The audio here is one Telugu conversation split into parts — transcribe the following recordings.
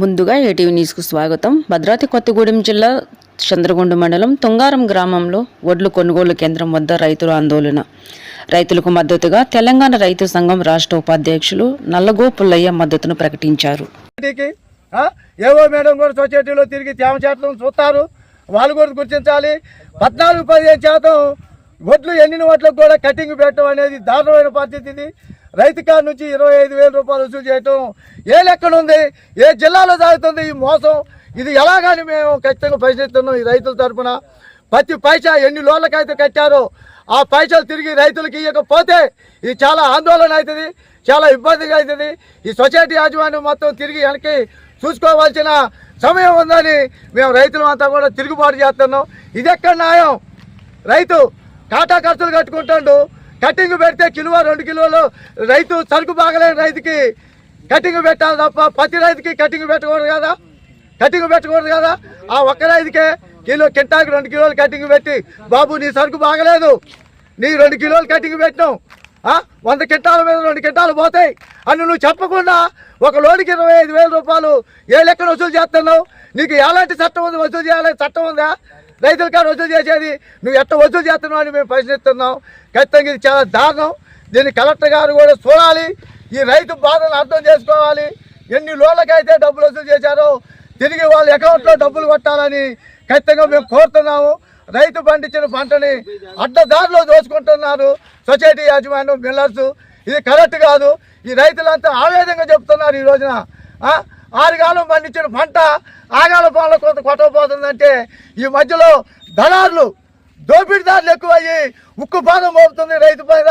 ముందుగా ఏటీవీ న్యూస్కు స్వాగతం. భద్రాద్రి కొత్తగూడెం జిల్లా చంద్రగొండ మండలం తుంగారం గ్రామంలో వడ్లు కొనుగోలు కేంద్రం వద్ద రైతుల ఆందోళన. రైతులకు మద్దతుగా తెలంగాణ రైతు సంఘం రాష్ట్ర ఉపాధ్యక్షులు నల్లగో పుల్లయ్య మద్దతును ప్రకటించారు. ఏవో మేడం కూడా సొసైటీలో తిరిగి తేమ శాతం చూస్తారు. వాళ్ళు కూడా గుర్తించాలి. పద్నాలుగు పదిహేను శాతం వడ్లు ఎండిన వడ్లకు కూడా కటింగ్ పెట్టడం అనేది దారుణమైన పద్ధతి రైతు కాడ నుంచి ఇరవై ఐదు వేల రూపాయలు వసూలు చేయటం ఏ లెక్కనుంది ఏ జిల్లాలో సాగుతుంది ఈ మోసం? ఇది ఎలాగని మేము ఖచ్చితంగా ప్రశ్నిస్తున్నాం ఈ రైతుల తరపున. ప్రతి పైసా ఎన్ని లోళ్ళకైతే కట్టారో ఆ పైసలు తిరిగి రైతులకు ఇవ్వకపోతే ఇది చాలా ఆందోళన అవుతుంది చాలా ఇబ్బందిగా అవుతుంది. ఈ సొసైటీ యాజమాన్యం మొత్తం తిరిగి వెనక్కి చూసుకోవాల్సిన సమయం ఉందని మేము రైతులంతా అంతా కూడా తిరుగుబాటు చేస్తున్నాం. ఇది ఎక్కడ న్యాయం? రైతు కాటా ఖర్చులు కట్టుకుంటాడు కటింగ్ పెడితే కిలో రెండు కిలోలు రైతు సరుకు బాగలేని రైతుకి కటింగ్ పెట్టాలి తప్ప ప్రతి రైతుకి కటింగ్ పెట్టకూడదు కదా? కటింగ్ పెట్టకూడదు కదా? ఆ ఒక్క రైతుకే కిలో కింటాకి రెండు కిలోలు కటింగ్ పెట్టి బాబు నీ సరుకు బాగలేదు. నీ రెండు కిలోలు కటింగ్ పెట్టినావు. వంద కింటాల మీద రెండు కింటాలు పోతాయి. అని నువ్వు చెప్పకుండా ఒక లోనికి ఇరవై ఐదు వేల రూపాయలు ఏ లెక్కన వసూలు చేస్తున్నావు? నీకు ఎలాంటి చట్టం ఉంది? వసూలు చేయాలని చట్టం ఉందా? రైతుల కానీ వసూలు చేసేది. నువ్వు ఎట్ట వసూలు చేస్తున్నావు అని మేము ప్రశ్నిస్తున్నాం. ఖచ్చితంగా ఇది చాలా దారుణం. దీన్ని కలెక్టర్ గారు కూడా చూడాలి. ఈ రైతు బాధను అర్థం చేసుకోవాలి. ఎన్ని లోన్లకైతే డబ్బులు వసూలు చేశారో తిరిగి వాళ్ళ అకౌంట్లో డబ్బులు కొట్టాలని ఖచ్చితంగా మేము కోరుతున్నాము. రైతు పండించిన పంటని అడ్డదారిలో దోచుకుంటున్నారు సొసైటీ యాజమాన్యం మిల్లర్స్. ఇది కరెక్ట్ కాదు. ఈ రైతులంతా ఆవేదంగా చెప్తున్నారు ఈ రోజున. ఆరుగాలం పండించిన పంట ఆగాల పాలన కొంత కొట్టకపోతుందంటే ఈ మధ్యలో దళారులు దోపిడీదారులు ఎక్కువయ్యి ఉక్కు పాదం మోపుతుంది రైతు పైన.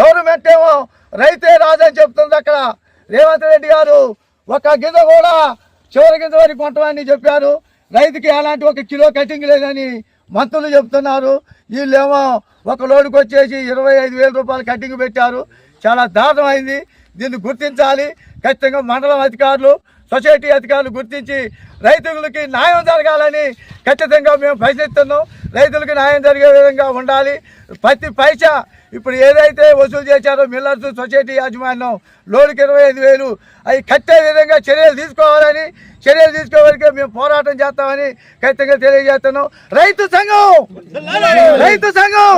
గవర్నమెంట్ ఏమో రైతే రాజని చెప్తుంది అక్కడ. రేవంత్ రెడ్డి గారు ఒక గింజ కూడా చివరి గింజ వరకు కొంటమని చెప్పారు. రైతుకి ఎలాంటి ఒక కిలో కటింగ్ లేదని మంత్రులు చెప్తున్నారు. వీళ్ళేమో ఒక లోడుకి వచ్చేసి ఇరవై ఐదు వేల రూపాయలు కటింగ్ పెట్టారు. చాలా దారుణమైంది. దీన్ని గుర్తించాలి. ఖచ్చితంగా మండలం అధికారులు సొసైటీ అధికారులు గుర్తించి రైతులకి న్యాయం జరగాలని ఖచ్చితంగా మేము ప్రశ్నిస్తున్నాం రైతులకి న్యాయం జరిగే విధంగా ఉండాలి. ప్రతి పైసా ఇప్పుడు ఏదైతే వసూలు చేశారో మిల్లర్స్ సొసైటీ యాజమాన్యం లోనుకి ఇరవై ఐదు వేలు అవి కట్టే విధంగా చర్యలు తీసుకోవాలని చర్యలు తీసుకోవాలికే మేము పోరాటం చేస్తామని ఖచ్చితంగా తెలియజేస్తున్నాం. రైతు సంఘం! రైతు సంఘం!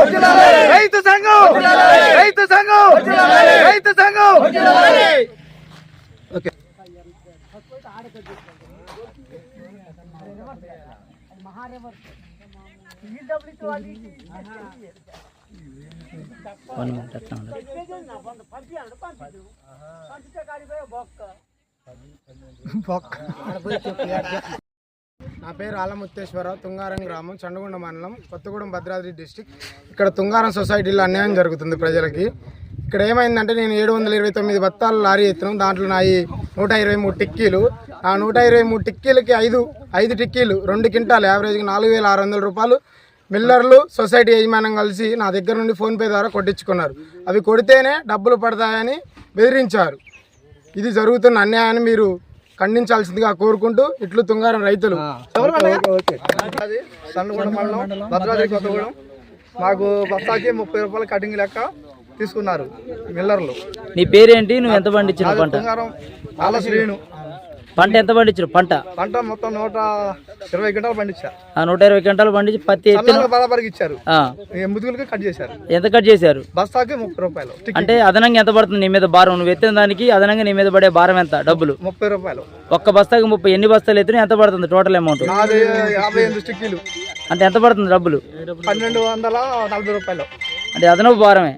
రైతు సంఘం! రైతు సంఘం! రైతు సంఘం! ఓకే. నా పేరు ఆలముత్తేశ్వరరావు తుంగారం గ్రామం చండగొండ మండలం కొత్తగూడెం భద్రాద్రి డిస్టిక్. ఇక్కడ తుంగారం సొసైటీలో అన్యాయం జరుగుతుంది ప్రజలకి. ఇక్కడ ఏమైందంటే నేను ఏడు వందల ఇరవై తొమ్మిది బత్తాలు లారీ ఎత్తున్నాం దాంట్లో నాయి నూట ఇరవై మూడు టిక్కీలు ఆ నూట ఇరవై మూడు టిక్కీలకి ఐదు ఐదు టిక్కీలు రెండు క్వింటాలు యావరేజ్గా నాలుగు వేల ఆరు వందల రూపాయలు. మిల్లర్లు సొసైటీ యజమానం కలిసి నా దగ్గర నుండి ఫోన్పే ద్వారా కొట్టించుకున్నారు. అవి కొడితేనే డబ్బులు పడతాయని బెదిరించారు. ఇది జరుగుతున్న అన్యాయాన్ని మీరు ఖండించాల్సిందిగా కోరుకుంటూ ఇట్లు తుంగారం రైతులు. భద్రాద్రి కొత్తగూడెం. మాకు బస్తాకి ముప్పై రూపాయల కటింగ్ లెక్క తీసుకున్నారు మిల్లర్లు. నీ పేరేంటి? నువ్వు ఎంత పండించిన పంట? శ్రీను. పంట ఎంత పండించిన పంట? పంట మొత్తం నూట ఇరవై గంటలు పండించా. ఆ నూట ఇరవై గంటలు పండించి పత్తి బరాబరికి ఇచ్చారు. ముదుగులకి కట్ చేశారు. ఎంత కట్ చేశారు? బస్తాకి ముప్పై రూపాయలు. అంటే అదనంగా ఎంత పడుతుంది నీ మీద భారం? నువ్వు ఎత్తిన దానికి అదనంగా నీ మీద పడే భారం ఎంత? డబ్బులు? ముప్పై రూపాయలు. ఒక్క బస్తాకి ముప్పై ఎన్ని బస్తాలు ఎత్తినా ఎంత పడుతుంది టోటల్ అమౌంట్? యాభై ఎనిమిది స్టిక్కీలు. అంటే ఎంత పడుతుంది డబ్బులు? పన్నెండు వందల నలభై రూపాయలు. అంటే అదనపు భారమే.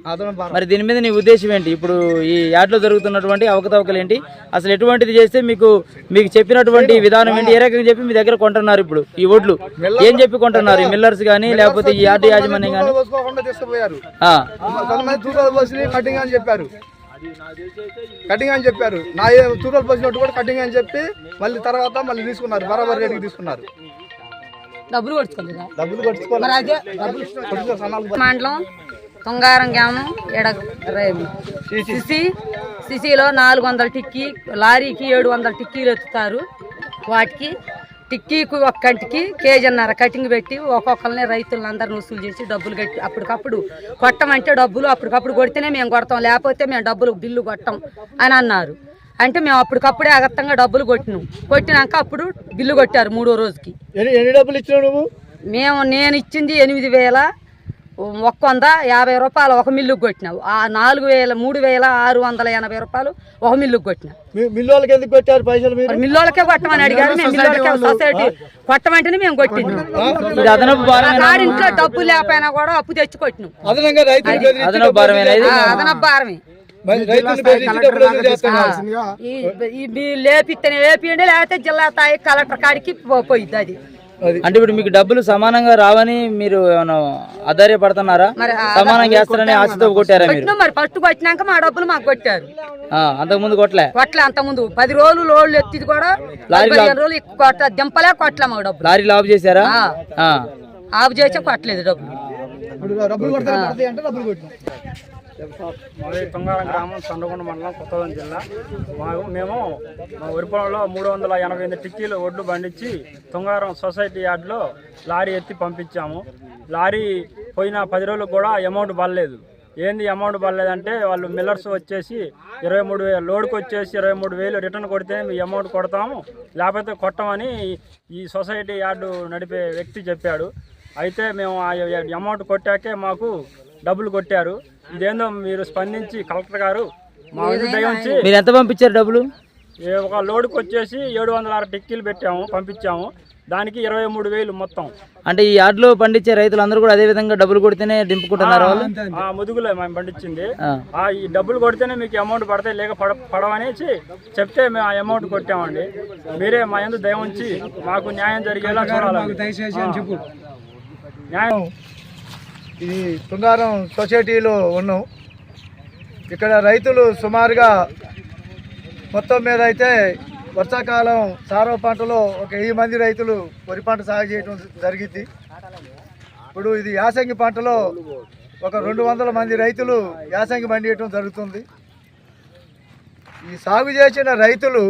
మరి దీని మీద నీ ఉద్దేశం ఏంటి? ఇప్పుడు ఈ యాడ్లో జరుగుతున్నటువంటి అవకతవకలు ఏంటి? అసలు ఎటువంటిది చేస్తే మీకు మీకు చెప్పినటువంటి విధానం ఏంటి? ఏ రకంగా చెప్పి మీ దగ్గర కొంటున్నారు ఇప్పుడు ఈ ఓట్లు? ఏం చెప్పి కొంటున్నారు? ఈ మిల్లర్స్ కానీ లేకపోతే ఈ యార్డు యాజమాన్యం కానీ చెప్పారు. కటింగ్ అని చెప్పారు. నా ఏ- తూకాలు పోసినట్టు కూడా కటింగ్ అని చెప్పి మళ్ళీ తర్వాత మళ్ళీ తీసుకున్నారు. బరాబర్ రేటుకి తీసుకున్నారు. డబ్బులు కొట్టుకోలేదా? డబ్బులు మండలం తుంగారం గ్రామం ఎడ సిసి. సిసిలో నాలుగు వందల టిక్కీ లారీకి ఏడు వందల టిక్కీలు ఎత్తుతారు. వాటికి టిక్కీకి ఒక్కంటికి కేజీన్నర కటింగ్ పెట్టి ఒక్కొక్కరిని రైతులందరిని వసూలు చేసి డబ్బులు కట్టి అప్పటికప్పుడు కొట్టమంటే డబ్బులు అప్పటికప్పుడు కొడితేనే మేము కొడతాం. లేకపోతే మేము డబ్బులు బిల్లు కొట్టం అని అన్నారు. అంటే మేము అప్పటికప్పుడే అగత్తంగా డబ్బులు కొట్టినాం. కొట్టినాక అప్పుడు బిల్లు కొట్టారు మూడో రోజుకి. ఎన్ని ఎన్ని డబ్బులు ఇచ్చినావు నువ్వు? మేము నేను ఇచ్చింది ఎనిమిది వేల ఒక్క వంద యాభై రూపాయలు ఒక మిల్లుకి కొట్టినావు. ఆ నాలుగు వేల మూడు వేల ఆరు వందల ఎనభై రూపాయలు ఒక మిల్లుకి కొట్టినా మీ మిల్లు వాళ్ళకి ఎందుకు పెట్టారు పైసలు మీరు? మరి మిల్లోళ్ళకే కొట్టమని అడిగారు మేము మిల్లోళ్ళకే సొసైటీ కొట్టమంటేనే మేము భారమేనా కాడింట్లో డబ్బు లేకపోయినా కూడా అప్పు తెచ్చి కొట్టినాం. అదనపు భారమే లేపిస్తేనే లేపియండి లేకపోతే జిల్లా స్థాయి కలెక్టర్ కాడికి పో- పోయిద్ది అది. అంటే ఇప్పుడు మీకు డబ్బులు సమానంగా రావని మీరు ఏమైనా ఆధార్యపడుతున్నారా సమానంగా వేస్తారని ఆశతో కొట్టారా మీరు? మరి ఫస్ట్ కొట్టినాక మా డబ్బులు మాకు కొట్టారు. ఆ, అంతకు ముందు కొట్టలే కొట్లే అంత ముందు పది రోజులు లోడ్లు ఎత్తిది కూడా రోజులు కొట్ట దింపలే కొట్టలే మాకు డబ్బులు. లారీలు ఆఫ్ చేశారా? ఆ. ఆ. ఆపు చేసే కొట్టలేదు డబ్బులు. మాది తుంగారం గ్రామం చండగొండ మండలం కొత్తగూడెం జిల్లా. మా మేము మా వరి పొలంలో మూడు వందల ఎనభై ఎనిమిది టిక్కీలు ఒడ్లు పండించి తుంగారం సొసైటీ యార్డ్లో లారీ ఎత్తి పంపించాము. లారీ పోయిన పది రోజులకు కూడా అమౌంట్ పడలేదు. ఏంది అమౌంట్ పడలేదంటే వాళ్ళు మిల్లర్స్ వచ్చేసి ఇరవై మూడు వేలు లోడ్కి వచ్చేసి ఇరవై మూడు వేలు రిటర్న్ కొడితే మీ అమౌంట్ కొడతాము. లేకపోతే కొట్టమని ఈ సొసైటీ యార్డు నడిపే వ్యక్తి చెప్పాడు. అయితే మేము ఆ అమౌంట్ కొట్టాకే మాకు డబ్బులు కొట్టారు. ఇదేందో మీరు స్పందించి కలెక్టర్ గారు మా మీద దయ ఉంచి మీరు ఎంత పంపించారు డబ్బులు? ఏ ఒక లోడుకి వచ్చేసి ఏడు వందల ఆరు టిక్కీలు పెట్టాము పంపించాము. దానికి ఇరవై మూడు వేలు మొత్తం. అంటే ఈ యార్డ్లో పండించే రైతులందరూ కూడా అదే విధంగా డబ్బులు కొడితేనే దింపుకుంటున్నారు వాళ్ళు? ఆ ముదుగులో మేము పండించింది. ఆ. ఆ ఈ డబ్బులు కొడితేనే మీకు అమౌంట్ పడతాయి లేక పడ పడవనేసి చెప్తే మేము ఆ అమౌంట్ కొట్టామండి. మీరే మా ఎందు దయ ఉంచి మాకు న్యాయం జరిగేలా చూడాలి న్యాయం ఈ తుంగారం సొసైటీలో ఉన్నాం. ఇక్కడ రైతులు సుమారుగా మొత్తం మీద అయితే వర్షాకాలం సారవ పంటలో ఒక వెయ్యి మంది రైతులు వరి పంట సాగు చేయడం జరిగింది. ఇప్పుడు ఇది యాసంగి పంటలో ఒక రెండు వందల మంది రైతులు యాసంగి పండియటం జరుగుతుంది. ఈ సాగు చేసిన రైతులు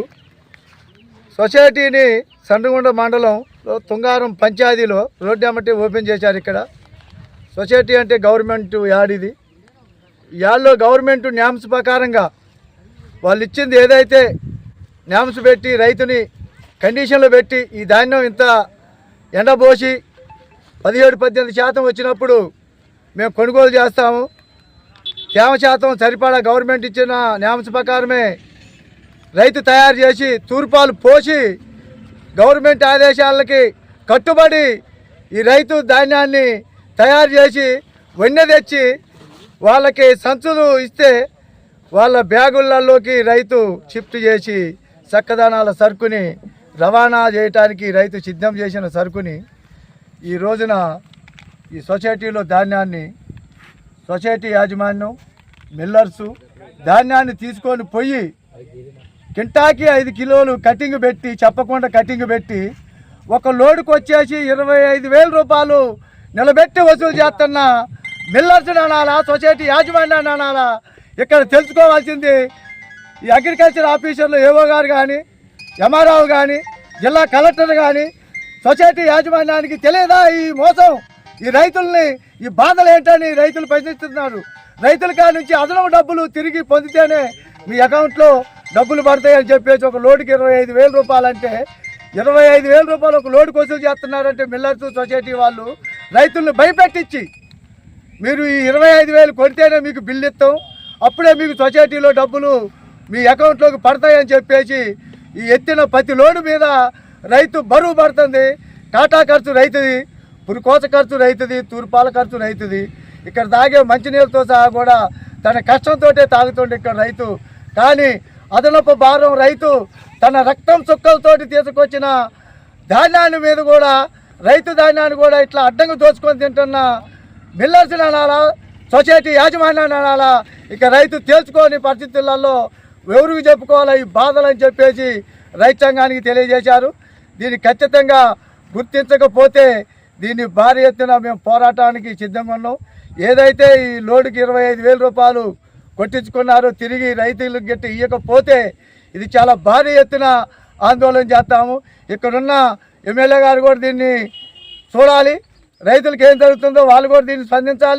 సొసైటీని సండుగుండ మండలంలో తుంగారం పంచాయతీలో రోడ్డు అమ్మటి ఓపెన్ చేశారు ఇక్కడ. సొసైటీ అంటే గవర్నమెంట్ యాడ్ ఇది. యాడ్లో గవర్నమెంట్ న్యామ్స్ ప్రకారంగా వాళ్ళు ఇచ్చింది ఏదైతే న్యామ్స్ పెట్టి రైతుని కండిషన్లో పెట్టి ఈ ధాన్యం ఇంత ఎండబోసి పదిహేడు పద్దెనిమిది శాతం వచ్చినప్పుడు మేము కొనుగోలు చేస్తాము. తేమ శాతం సరిపడా గవర్నమెంట్ ఇచ్చిన న్యామ్స్ ప్రకారమే రైతు తయారు చేసి తూర్పాలు పోసి గవర్నమెంట్ ఆదేశాలకి కట్టుబడి ఈ రైతు ధాన్యాన్ని తయారు చేసి వెన్నె తెచ్చి వాళ్ళకి సంచులు ఇస్తే వాళ్ళ బ్యాగులలోకి రైతు షిఫ్ట్ చేసి చక్కదనాల సరుకుని రవాణా చేయటానికి రైతు సిద్ధం చేసిన సరుకుని ఈ రోజున ఈ సొసైటీలో ధాన్యాన్ని సొసైటీ యాజమాన్యం మిల్లర్సు ధాన్యాన్ని తీసుకొని పోయి కింటాకి ఐదు కిలోలు కటింగ్ పెట్టి చెప్పకుండా కటింగ్ పెట్టి ఒక లోడుకు వచ్చేసి ఇరవై ఐదు వేల రూపాయలు నిలబెట్టి వసూలు చేస్తున్న మిల్లర్స్ అనాలా సొసైటీ యాజమాన్యాన్ని అనాలా ఇక్కడ తెలుసుకోవాల్సింది ఈ అగ్రికల్చర్ ఆఫీసర్లు ఏవో గారు కానీ ఎంఆర్ఓ కానీ జిల్లా కలెక్టర్ కానీ సొసైటీ యాజమాన్యానికి తెలియదా ఈ మోసం? ఈ రైతుల్ని ఈ బాధలు ఏంటని రైతులు ప్రశ్నిస్తున్నారు. రైతుల కాడ నుంచి అదనపు డబ్బులు తిరిగి పొందితేనే మీ అకౌంట్లో డబ్బులు పడతాయని చెప్పేసి ఒక లోటుకి ఇరవై ఐదు వేల రూపాయలంటే ఇరవై ఐదు వేల రూపాయలు ఒక లోడ్ వసూలు చేస్తున్నారంటే మిల్లర్స్ సొసైటీ వాళ్ళు రైతులను భయపెట్టించి మీరు ఈ ఇరవై ఐదు వేలు కొడితేనే మీకు బిల్లు ఇస్తాం. అప్పుడే మీకు సొసైటీలో డబ్బులు మీ అకౌంట్లోకి పడతాయని చెప్పేసి ఈ ఎత్తిన ప్రతి లోడు మీద రైతు బరువు పడుతుంది. టాటా ఖర్చు రైతుది పురుకోస ఖర్చు రైతుది తూర్పాల ఖర్చు రైతుది. ఇక్కడ తాగే మంచినీళ్ళతో సహా కూడా తన కష్టంతో తాగుతుండే ఇక్కడ రైతు. కానీ అదనపు భారం రైతు తన రక్తం చుక్కలతోటి తీసుకొచ్చిన ధాన్యాన్ని మీద కూడా రైతు ధాన్యాన్ని కూడా ఇట్లా అడ్డంగా దోచుకొని తింటున్న మిల్లర్స్ అనాలా సొసైటీ యాజమాన్యాన్ని అనాలా ఇక రైతు తేల్చుకోని పరిస్థితులలో ఎవరికి చెప్పుకోవాలా ఈ బాధలని చెప్పేసి రైతాంగానికి తెలియజేశారు. దీన్ని ఖచ్చితంగా గుర్తించకపోతే దీన్ని భారీ ఎత్తున మేము పోరాటానికి సిద్ధంగా ఉన్నాం. ఏదైతే ఈ లోడుకి ఇరవై ఐదు వేల రూపాయలు కొట్టించుకున్నారో తిరిగి రైతులకు గట్టి ఇవ్వకపోతే ఇది చాలా భారీ ఎత్తున ఆందోళన చేస్తాము. ఇక్కడున్న ఎమ్మెల్యే గారు కూడా దీన్ని చూడాలి. రైతులకు ఏం జరుగుతుందో వాళ్ళు కూడా దీన్ని స్పందించాలి.